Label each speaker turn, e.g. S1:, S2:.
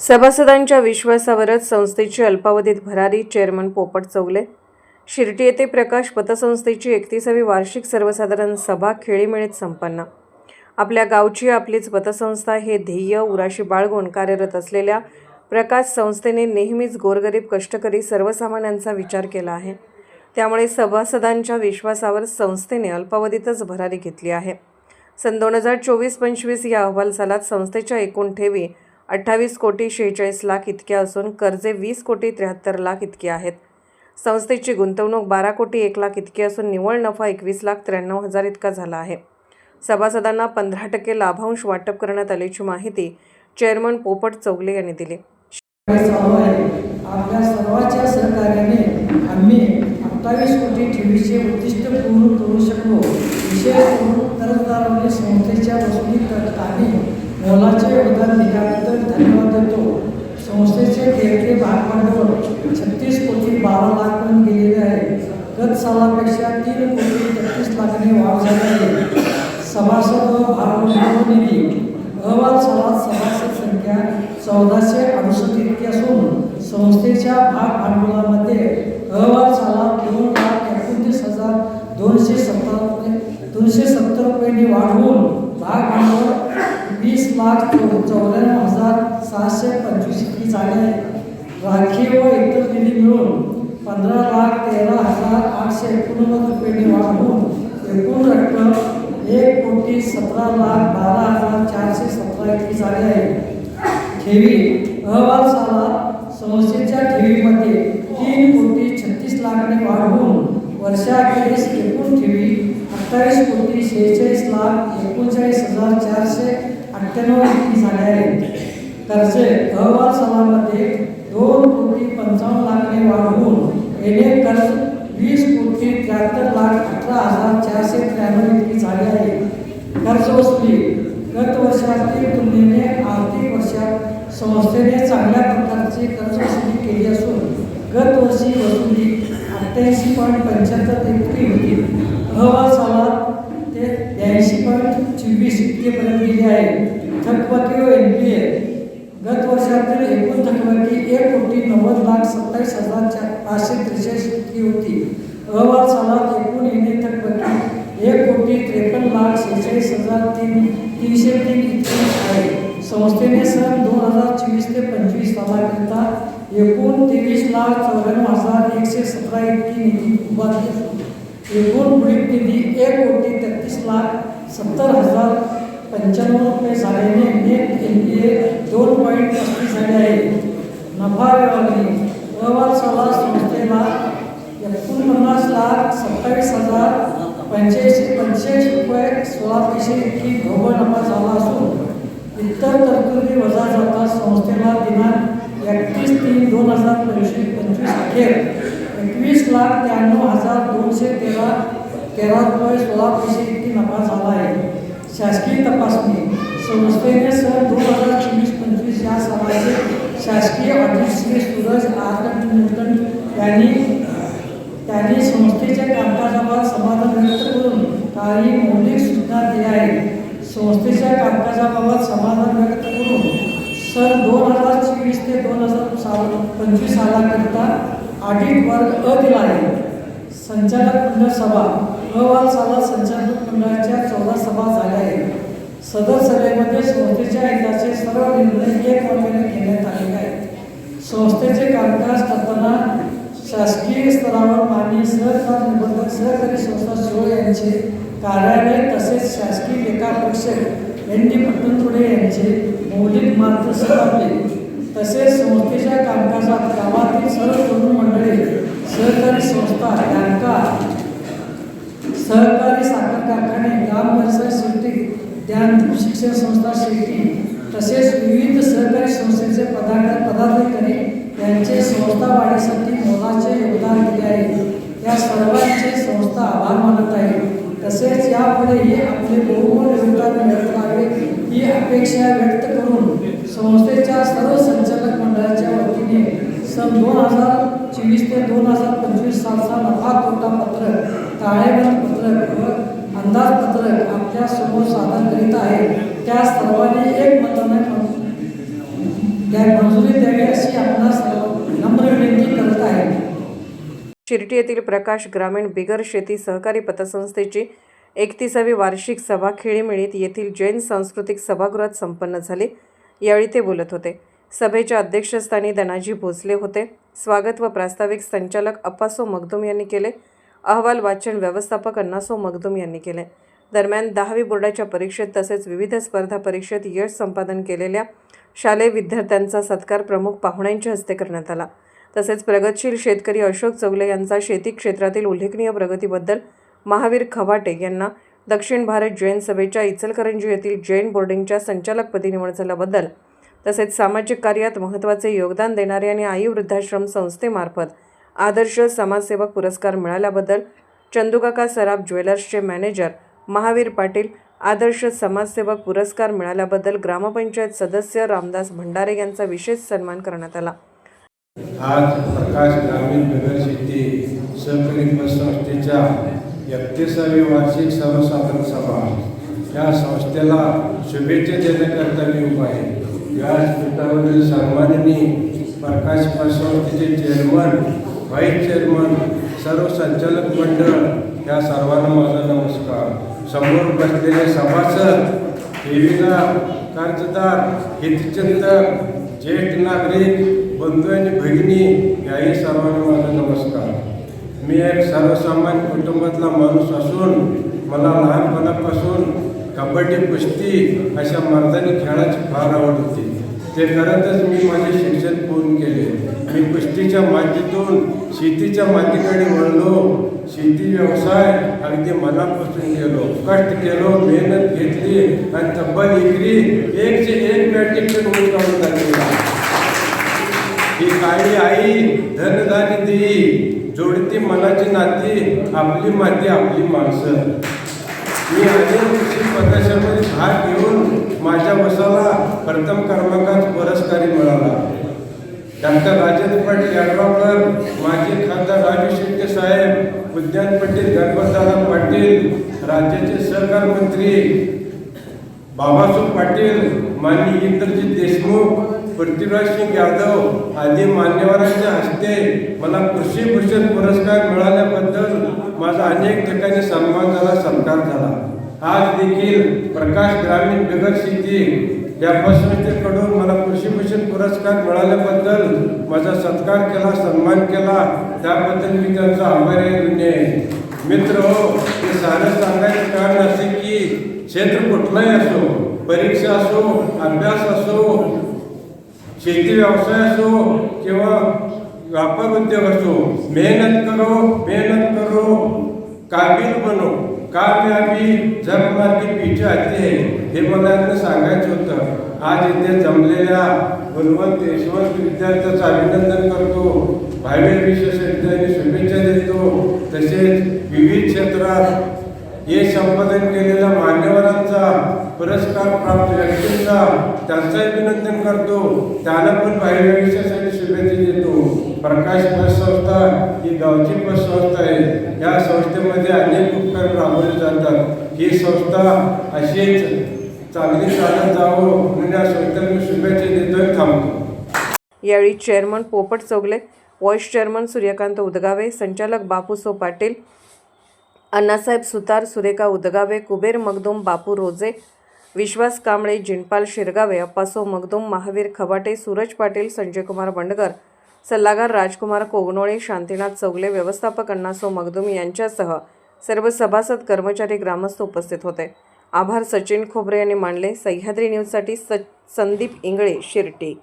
S1: सभासदांच्या विश्वासावरच संस्थेची अल्पावधीत भरारी चेअरमन पोपट चौगले. शिर्टी येथे प्रकाश पतसंस्थेची एकतीसावी वार्षिक सर्वसाधारण सभा खेळीमेळीत संपन्न. आपल्या गावची आपलीच पतसंस्था हे ध्येय उराशी बाळगून कार्यरत असलेल्या प्रकाश संस्थेने नेहमीच गोरगरीब कष्टकरी सर्वसामान्यांचा विचार केला आहे. त्यामुळे सभासदांच्या विश्वासावर संस्थेने अल्पावधीतच भरारी घेतली आहे. सन दोन हजार चोवीस पंचवीस या अहवाल सालात संस्थेच्या एकूण ठेवी अठ्ठावीस कोटी शेहेचाळीस लाख इतक्या असून कर्जे वीस कोटी त्र्याहत्तर लाख इतकी आहेत. संस्थेची गुंतवणूक बारा कोटी एक लाख इतकी असून निव्वळ नफा एकवीस लाख त्र्याण्णव हजार इतका झाला आहे. सभासदांना पंधरा टक्के लाभांश वाटप करण्यात आल्याची माहिती चेअरमन पोपट चौगले यांनी दिली.
S2: आपल्या सर्वांच्या सहकार्याने आम्ही अठ्ठावीस कोटी ठेवीचे उद्दिष्ट पूर्ण करू शकलो. विशेष करून कर्जदारांनी संस्थेच्या वसुलीत आणि मोलाचे योगदान दिल्याबद्दल धन्यवाद देतो. संस्थेचे खेळते भाग भांडवल छत्तीस कोटी बारा लाखपर्यंत गेलेले आहे. गत सालापेक्षा तीन कोटी तेहतीस लाखांनी वाढ झाली आहे. सभासद व भागभांडवल निधी. अहवाल सालात सभासद संख्या चौदाशे अडुसष्ट इतकी असून संस्थेच्या भाग भांडवलामध्ये अहवाल सालात दोन लाख एकोणतीस हजार दोनशे सत्तर दोनशे सत्तर रुपयांनी वाढवून भाग भांडवल वीस लाख चौऱ्याण्णव हजार सहाशे पंचवीस इतकी झाले आहे. राखीव व इतर निधी मिळून पंधरा लाख तेरा हजार आठशे एकोणनव्वद रुपयांनी वाढवून एकूण रक्कम एक कोटी सतरा लाख बारा हजार चारशे सतरा इतकी झाली आहे. ठेवी अहवाल साला संस्थेच्या ठेवीमध्ये तीन कोटी छत्तीस लाखाने वाढवून वर्षाखेरीस एकूण ठेवी अठ्ठावीस कोटी शेहेचाळीस लाख एकोणचाळीस हजार चारशे अठ्ठ्याण्णव इतकी झाली अहवाल सभामध्ये दोन कोटी पंचावन्न लाखाने वाढवून एने कर्ज वीस कोटी त्र्याहत्तर लाख अठरा हजार चारशे त्र्याण्णव इतकी झाली आहे कर्ज वसुली गत वर्षातील तुलनेने आर्थिक वर्षात संस्थेने चांगल्या प्रकारची कर्ज वसुली केली असून गत वर्षी वसुली अठ्ठ्याऐंशी पॉईंट पंच्याहत्तर इतकी होती अहवाल सालात ते ब्याऐंशी पॉईंट चोवीस इतकेपर्यंत गेली आहे थकबाकी व एन पी ए गत वर्षातील एकूण थकबाकी एक कोटी नव्वद लाख सत्तावीस हजार चार पाचशे त्रेचाळीस इतकी होती. अहवाल सालात एकूण येणे थकबाकी एक कोटी त्रेपन्न लाख शेहेचाळीस हजार तीन तीनशे तीन इतकी आहे. संस्थेने सन दोन हजार चोवीस ते पंचवीस सालाकरिता एकूण तेवीस लाख चौऱ्याण्णव हजार एकशे सतरा इतकी निधी उभारली. एकूण बुडीत निधी एक कोटी तेहतीस लाख सत्तर हजार पंच्याण्णव रुपये झाल्याने नेट एन पी ए दोन पॉईंट पस्तीस झाले आहे. नफा विभागणी अहवाल सभा संस्थेला एकोणपन्नास लाख सत्तावीस हजार पंच्याऐंशी पंचेचाळीस रुपये सोळा पैसे इतकी ढोबळ नफा झाला असून इतर तरतुदी वजा जाता संस्थेला दिनांक एकतीस तीन दोन हजार पंचवीस पंचवीस अखेर एकवीस लाख त्र्याण्णव हजार दोनशे तेरा तेरा रुपये सोळा पैसे इतकी नफा झाला आहे. शासकीय तपासणी संस्थेने सर दोन हजार चोवीस पंचवीस या सालाचे शासकीय audit Shri Suraj R Newton यांनी त्यांनी संस्थेच्या कामकाजावर समाधान व्यक्त करून काही मौलिक सूचना दिल्या आहेत संस्थेच्या कामकाजाबाबत समाधान व्यक्त करून सर दोन हजार चोवीस ते दोन हजार साल पंचवीस सालाकरिता ऑडिट वर्ग अ दिला आहे संचालक मंडळ सभा अहवाल सभा संचालक मंडळाच्या चौदा सभा झाल्या आहेत. सदर सभेमध्ये संस्थेच्या हिताचे सर्व निर्णय एक मताने घेण्यात आलेले आहेत. संस्थेचे कामकाज करताना शासकीय स्तरावर माननीय सहकार निबंधक सहकारी संस्था शिरोळ यांचे कार्यालय तसेच शासकीय लेखापरीक्षक एन डी पट्टणपुडे यांचे मौलिक मार्गदर्शन लाभले तसेच संस्थेच्या कामकाजात गावातील सर्व तरुण मंडळी सहकारी संस्था बँका सहकारी साखर कारखाने ग्राम परिसर शिर्टी ज्ञान शिक्षण संस्था शिर्टी तसेच विविध सहकारी संस्थेचे पदार्थ पदाधिकारी यांचे संस्था वाढीसाठी मोलाचे योगदान दिले आहे. या सर्वांचे संस्था आभार मानत आहे. तसेच यापुढेही आपले बहुमोल योगदान मिळत राहावे ही अपेक्षा व्यक्त करून संस्थेच्या सर्व संचालक मंडळाच्या वतीने सन दोन हजार चोवीस ते दोन हजार पंचवीस सालचा नफा तोटा पत्रक ताळेबंद पत्रक व अंदाजपत्रक आपल्यासमोर सादर करीत आहे. त्या सर्वांनी एक मताने द्या मंजुरी द्यावी अशी आपणास नम्र विनंती करत आहे.
S1: शिर्टी येथील प्रकाश ग्रामीण बिगर शेती सहकारी पतसंस्थेची एकतीसावी वार्षिक सभा खेळीमेळीत येथील जैन सांस्कृतिक सभागृहात संपन्न झाली. यावेळी ते बोलत होते. सभेच्या अध्यक्षस्थानी धनाजी भोसले होते. स्वागत व प्रास्ताविक संचालक अप्पासो मगदुम यांनी केले. अहवाल वाचन व्यवस्थापक अन्नासो मगदूम यांनी केले. दरम्यान दहावी बोर्डाच्या परीक्षेत तसेच विविध स्पर्धा परीक्षेत यश संपादन केलेल्या शालेय विद्यार्थ्यांचा सत्कार प्रमुख पाहुण्यांच्या हस्ते करण्यात आला. तसेच प्रगतशील शेतकरी अशोक चौगले यांचा शेती क्षेत्रातील उल्लेखनीय प्रगतीबद्दल महावीर खवाटे यांना दक्षिण भारत जैन सभेच्या इचलकरंजी येथील जैन बोर्डिंगच्या संचालकपदी निवड झाल्याबद्दल तसेच सामाजिक कार्यात महत्त्वाचे योगदान देणारे आणि आई वृद्धाश्रम संस्थेमार्फत आदर्श समाजसेवक पुरस्कार मिळाल्याबद्दल चंदुकाका सराफ ज्वेलर्सचे मॅनेजर महावीर पाटील आदर्श समाजसेवक पुरस्कार मिळाल्याबद्दल ग्रामपंचायत सदस्य रामदास भंडारे यांचा विशेष सन्मान करण्यात आला.
S3: आज प्रकाश ग्रामीण नगर शेती सहकारी संस्थेच्या एकतीसावी वार्षिक सर्वसाधारण सभा. या संस्थेला शुभेच्छा देण्याकरता मी उभा आहे. व्यासपीठावरील सन्माननीय प्रकाश संस्थेचे चेअरमन व्हाईस चेअरमन सर्व संचालक मंडळ या सर्वांना माझा नमस्कार. समोर बसलेले सभासद देवीला कर्जदार हितचिंतक ज्येष्ठ नागरिक बंधू आणि भगिनी याही सर्वांना माझा नमस्कार. मी एक सर्वसामान्य कुटुंबातला माणूस असून मला लहानपणापासून कबड्डी कुस्ती अशा मर्दानी खेळाची फार आवड होती. ते करतच मी माझे शिक्षण पूर्ण केले. मी कुस्तीच्या मातीतून शेतीच्या मातीकडे वळलो. शेती व्यवसाय अगदी मनापासून गेलो. कष्ट केलो मेहनत घेतली आणि तब्बल एक एकचे एक मॅट्रिक उंच काढून टाकलेला. ही काळी आई धनधान्य देई. जोडती मनाची नाती आपली माती आपली माणसं. मी अनेक कृषी प्रदर्शनामध्ये भाग घेऊन माझ्या वसाला प्रथम क्रमांकात पुरस्कारी मिळाला. डॉक्टर राजेंद्र पाटील यड्रावकर माजी खासदार राजू शेट्टे साहेब उद्यान पाटील गणपतदादा पाटील राज्याचे सहकार मंत्री बाबासाहेब पाटील माननीय इंद्रजित देशमुख पृथ्वीराज सिंग यादव आदी मान्यवरांच्या हस्ते मला कृषी भूषण पुरस्कार मिळाल्याबद्दल माझा अनेक ठिकाणी सन्मान झाला सत्कार झाला. आज देखील प्रकाश ग्रामीण बिगर शेती यापासून ते पुरस्कार मिळाल्याबद्दल माझा सत्कार केला सन्मान केला. त्याबद्दल मी त्यांचा आभारी आहे आहे. मित्र हो हे सारं सांगायचं कारण असे की क्षेत्र कुठलंही असो परीक्षा असो अभ्यास असो शेती व्यवसाय असो किंवा व्यापार उद्योग असो मेहनत करो मेहनत करो. काबिल बनो. कामयाबी जगमार्गी पीछे आते. हे मला सांगायचं होतं. आज इथे जमलेल्या गुणवंत यशवंत विद्यार्थ्याचं अभिनंदन करतो. भावी विश्वविद्यालयाने शुभेच्छा देतो. तसेच विविध क्षेत्रात हे संपादन केलेल्या मान्यवरांचा पुरस्कार प्राप्त व्यक्तींचा त्यांचं अभिनंदन करतो. त्यांना पण बाह्य विषयासाठी शुभेच्छा देतो. प्रकाश बस संस्था ही गावची बस संस्था आहे. या संस्थेमध्ये अनेक उपक्रम राबवले जातात. ही संस्था अशीच चांगली चालत जावं म्हणून या मी शुभेच्छा देतोय. थांबतो.
S1: यावेळी chairman Popat Chougule vice chairman Suryakant Udgave संचालक बापूसो पाटील अण्णासाहेब सुतार सुरेखा उदगावे कुबेर मगदूम बापू रोजे विश्वास कांबळे जिनपाल शिरगावे अप्पासो मगदूम महावीर खबाटे सूरज पाटील संजयकुमार बंडगर सल्लागार राजकुमार कोगनोळे शांतीनाथ चौगले व्यवस्थापक अण्णासो मगदूम यांच्यासह सर्व सभासद कर्मचारी ग्रामस्थ उपस्थित होते. आभार सचिन खोबरे यांनी मानले सह्याद्री न्यूजसाठी स संदीप इंगळे शिर्टी